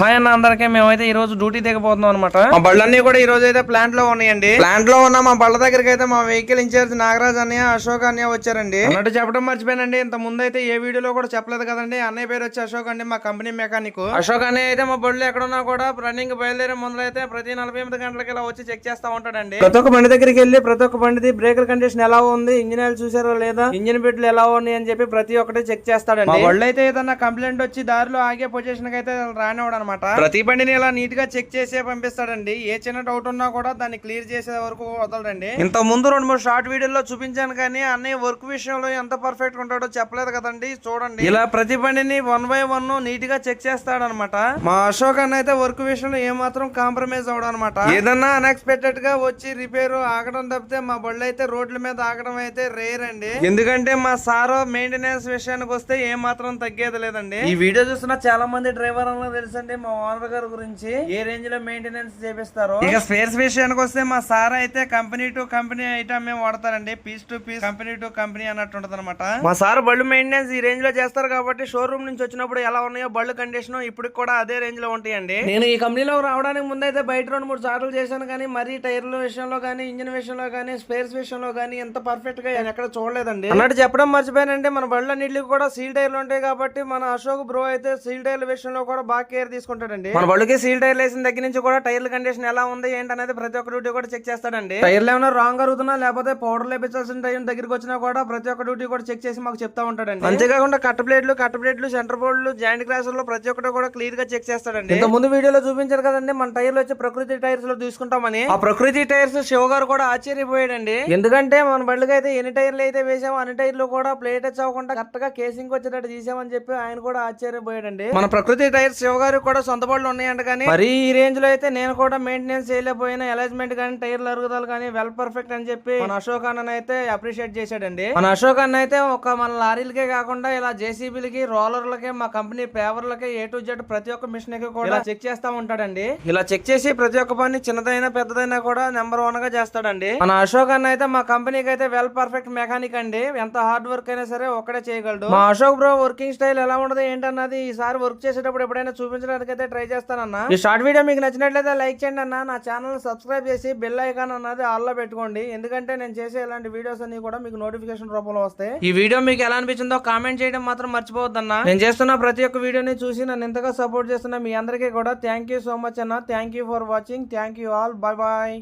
Hi అన్న అందరికీ మేమైతే ఈ రోజు డ్యూటీ దిగబోతున్నాం అనమాట మా బళ్ళన్నీ కూడా ఈ రోజు అయితే ప్లాంట్లో ఉన్నాయండి. ప్లాంట్లో ఉన్న మా బళ్ళ దగ్గరికి అయితే మా వెహికల్ ఇన్ఛార్జ్ నాగరాజ్ అన్నయ్య అశోక్ అన్నయ్య వచ్చారండి. అన్నట్టు చెప్పడం మర్చిపోయానండి. ఇంత ముందు అయితే ఏ వీడియోలో కూడా చెప్పలేదు కదండి. అన్నయ్య పేరు వచ్చి అశోక్ అండి మా కంపెనీ మెకానిక్ అశోక్ అన్నయ్య అయితే మా బళ్ళు ఎక్కడున్నా కూడా రన్నింగ్ బయలుదేరే ముందు అయితే ప్రతి నలభై ఎనిమిది గంటలకి ఇలా వచ్చి చెక్ చేస్తా ఉంటాడండి. ప్రతి ఒక్క బండి దగ్గరికి వెళ్ళి ప్రతి ఒక్క బండిది బ్రేకర్ కండిషన్ ఎలా ఉంది ఇంజిన్ ఆయిల్ చూసారో లేదా ఇంజిన్ బిడ్లు ఎలా ఉన్నాయి అని చెప్పి ప్రతి ఒక్కటి చెక్ చేస్తాడండి. మా బళ్ళు అయితే ఏదన్నా కంప్లైంట్ వచ్చి దారిలో ఆగే పొజిషన్ అయితే రానివాడు అనమాట ప్రతి బండిని ఇలా నీట్గా చెక్ చేసే పంపిస్తాడండి. ఏ చిన్న డౌట్ ఉన్నా కూడా దాన్ని క్లియర్ చేసే వరకు వదలడండి. ఇంత ముందు రెండు మూడు షార్ట్ వీడియోలో చూపించాను కానీ అన్నయ్య వర్క్ విషయంలో ఎంత పర్ఫెక్ట్ ఉంటాడో చెప్పలేదు కదండి. చూడండి. ఇలా ప్రతి బండిని వన్ బై వన్ నీట్గా చెక్ చేస్తాడనమాట మా అశోక్ అన్న అయితే వర్క్ విషయంలో ఏమాత్రం కాంప్రమైజ్ అవడం అనమాట ఏదన్నా అన్ఎక్స్పెక్టెడ్గా వచ్చి రిపేర్ ఆగడం తప్పితే మా బళ్ళు అయితే రోడ్ల మీద ఆగడం అయితే రేర్ అండి. ఎందుకంటే మా సారు మెయింటెనెన్స్ విషయానికి వస్తే ఏ మాత్రం తగ్గేది లేదండి. ఈ వీడియో చూస్తున్న చాలా మంది డ్రైవర్ అన్న తెలుసండి మా ఓనర్ గారి గురించి ఏ రేంజ్లో మెయింటెనెన్స్ చేపిస్తారో ఇక స్పేర్స్ విషయానికి వస్తే మా సార్ అయితే కంపెనీ టు కంపెనీ ఐటమ్ మేము వాడతారండి. Piece to piece company to company అన్నట్టు ఉంటది మా సార్ బళ్ళు మెయింటెనెన్స్ ఈ రేంజ్లో చేస్తారు కాబట్టి షోరూమ్ నుంచి వచ్చినప్పుడు ఎలా ఉన్నాయో బళ్ళు కండిషన్ ఇప్పుడు కూడా అదే రేంజ్లో ఉంటాయండి. నేను ఈ కంపెనీలో రావడానికి ముందు అయితే బయట రెండు మూడు సార్లు చేశాను కానీ మరీ టైర్ల విషయంలో కానీ ఇంజిన్ విషయంలో కానీ స్పేర్స్ విషయంలో కానీ ఎంత పర్ఫెక్ట్గా ఎక్కడ చూడలేదండి. అన్నట్టు చెప్పడం మర్చిపోయానంటే మన బళ్ళ నీళ్ళు కూడా సీల్ టైర్లు ఉంటాయి కాబట్టి మన అశోక్ బ్రో అయితే సీల్ టైర్ల విషయంలో కూడా బాగా కేర్ తీసుకుంటాడండి. మన బళ్ళకి సీల్ టైర్లు వేసిన దగ్గర నుంచి కూడా టైర్ల కండిషన్ ఎలా ఉంది ఏంటి అనేది ప్రతి ఒక్క డ్యూటీ కూడా చెక్ చేస్తాడండి. టైర్లు ఏమైనా రాంగ్ అరుగుతున్నా లేకపోతే పౌడర్ లేపించాల్సిన టైం దగ్గరికి వచ్చినా కూడా ప్రతి ఒక్క డ్యూటీ కూడా చెక్ చేసి మాకు చెప్తా ఉంటాడండి. అంతేకాకుండా కట్ ప్లేట్లు కట్ ప్లేట్లు సెంటర్ బోర్డులు జాయింట్ క్లాసుల్లో ప్రతి ఒక్కటి కూడా క్లియర్గా చెక్ చేస్తాడండి. ఇంత ముందు వీడియోలో చూపించారు కదండి మన టైర్లు వచ్చి ప్రకృతి టైర్స్లో తీసుకుంటామని. ఆ ప్రకృతి టైర్స్ శివ గారు కూడా ఆశ్చర్యపోయాడండి. ఎందుకంటే మన బండికి అయితే ఎన్ని టైర్లు అయితే వేసామో అన్ని టైర్లు కూడా ప్లేట్ టచ్ అవ్వకుండా కరెక్ట్గా కేసింగ్ వచ్చేటట్టు తీసామని చెప్పి ఆయన కూడా ఆశ్చర్యపోయాడండి. మన ప్రకృతి టైర్స్ శివ గారికి కూడా సొంత బళ్ళు ఉన్నాయంట కానీ మరి ఈ రేంజ్లో అయితే నేను కూడా మెయింటెనెన్స్ చేయలేకపోయినా అలైజ్మెంట్ కానీ టైర్లు అరుగుదల కానీ వెల్ పర్ఫెక్ట్ అని చెప్పి మన అశోక్ అన్న అయితే అప్రిషియేట్ చేశాడండి. మన అశోక్ అన్న అయితే ఒక మన లారీలకే కాకుండా ఇలా జేసీబీలకి రోలర్లకి మా కంపెనీ పేవర్లకి ఏ టు జెడ్ ప్రతి ఒక్క మిషన్కి కూడా చెక్ చేస్తా ఉంటాడండి. ఇలా చెక్ చేసి ప్రతి ఒక్క పని చిన్నదైనా పెద్దదైనా కూడా నెంబర్ వన్గా చేస్తాడండి. మన అశోక్ అన్న అయితే మా కంపెనీకి అయితే వెల్ పర్ఫెక్ట్ మెకానిక్ అండి. ఎంత హార్డ్ వర్క్ అయినా సరే ఒక్కడే చేయగలడు. మా అశోక్ బ్రో వర్కింగ్ స్టైల్ ఎలా ఉండదు ఏంటన్నది ఈసారి వర్క్ చేసేటప్పుడు ఎప్పుడైనా చూపించడానికి అయితే ట్రై చేస్తానన్నా. ఈ షార్ట్ వీడియో మీకు నచ్చినట్లయితే లైక్ చేయండి అన్న. నా ఛానల్ సబ్స్క్రైబ్ చేసి బెల్ ఐకాన్ అన్నది ఆల్లో పెట్టుకోండి. ఎందుకంటే నేను చేసే ఇలాంటి వీడియోస్ అన్ని కూడా మీకు నోటిఫికేషన్ రూపంలో వస్తాయి. ఈ వీడియో మీకు ఎలా అనిపించిందో కామెంట్ చేయడం మాత్రం మర్చిపోవద్దన్న. నేను చేస్తున్న ప్రతి ఒక్క వీడియోని చూసి నన్ను ఎంతగా సపోర్ట్ చేస్తున్న మీ అందరికీ కూడా థ్యాంక్ యూ సో మచ్ అన్న. Thank you for watching thank you all bye bye